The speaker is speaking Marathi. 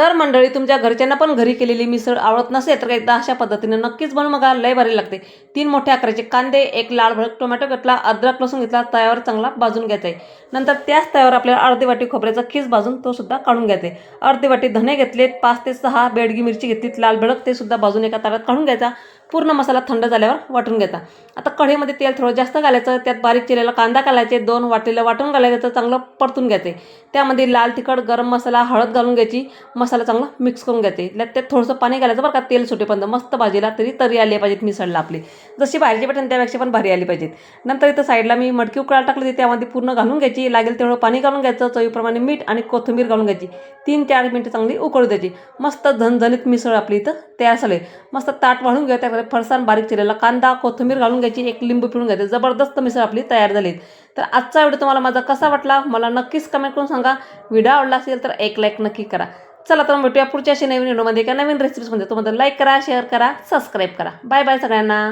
तर मंडळी तुमच्या घरच्यांना पण घरी केलेली मिसळ आवडत नसेल तर एकदा अशा पद्धतीने नक्कीच बनवून बघा. लय भारी लागते. तीन मोठ्या आकाराचे कांदे एक लाल भडक टोमॅटो घेतला अद्रक लसूण घेतला तव्यावर चांगला भाजून घ्यायचा आहे नंतर त्याच तव्यावर आपल्याला अर्धी वाटी खोबऱ्याचा खीस भाजून तो सुद्धा काढून घ्यायचा आहे अर्धी वाटी धने घेतलेत पाच ते सहा बेडगी मिरची घेतलीत लाल भडक ते सुद्धा भाजून एका ताटात काढून घ्यायचा. पूर्ण मसाला थंड झाल्यावर वाटून घ्यायचा आता कढईमध्ये तेल थोडं जास्त घालायचं त्यात बारीक चिरलेला कांदा घालायचे दोन वाटलेलं वाटून घालायचं चांगलं परतून घ्यायचे. त्यामध्ये लाल तिखट गरम मसाला हळद घालून घ्यायची मसाला चांगला मिक्स करून घ्यायचे. त्यात त्यात थोडंसं पाणी घालायचं बरं का तेल सुटेपर्यंत. मस्त भाजीला तरी तरी आली पाहिजेत मिसळला आपली. जशी बाहेरची भेटेल त्यापेक्षा पण भारी आली पाहिजेत. नंतर इथं साईडला मी मडकी उकळायला टाकली होती त्यामध्ये पूर्ण घालून घ्यायची. लागेल तेवढं पाणी घालून घ्यायचं चवीप्रमाणे मीठ आणि कोथिंबीर घालून घ्यायची. तीन चार मिनटं चांगली उकळू द्यायची. मस्त झणझणीत मिसळ आपली इथं तयार झाली. मस्त ताट वाढून घ्या त्यामध्ये फरसाण बारीक चिरलेला कांदा कोथिंबीर घालून घ्यायची एक लिंबू पिळून घ्यायचं. जबरदस्त मिसळ आपली तयार झाली. तर आजचा व्हिडिओ तुम्हाला माझा कसा वाटला मला नक्कीच कमेंट करून सांगा. व्हिडिओ आवडला असेल तर एक लाईक नक्की करा. चला तर मग भेटूया पुढच्या अशी नवीन व्हिडिओमध्ये एका नवीन रेसिपीजमध्ये तुम्हाला लाईक करा शेअर करा सबस्क्राईब करा. बाय बाय सगळ्यांना.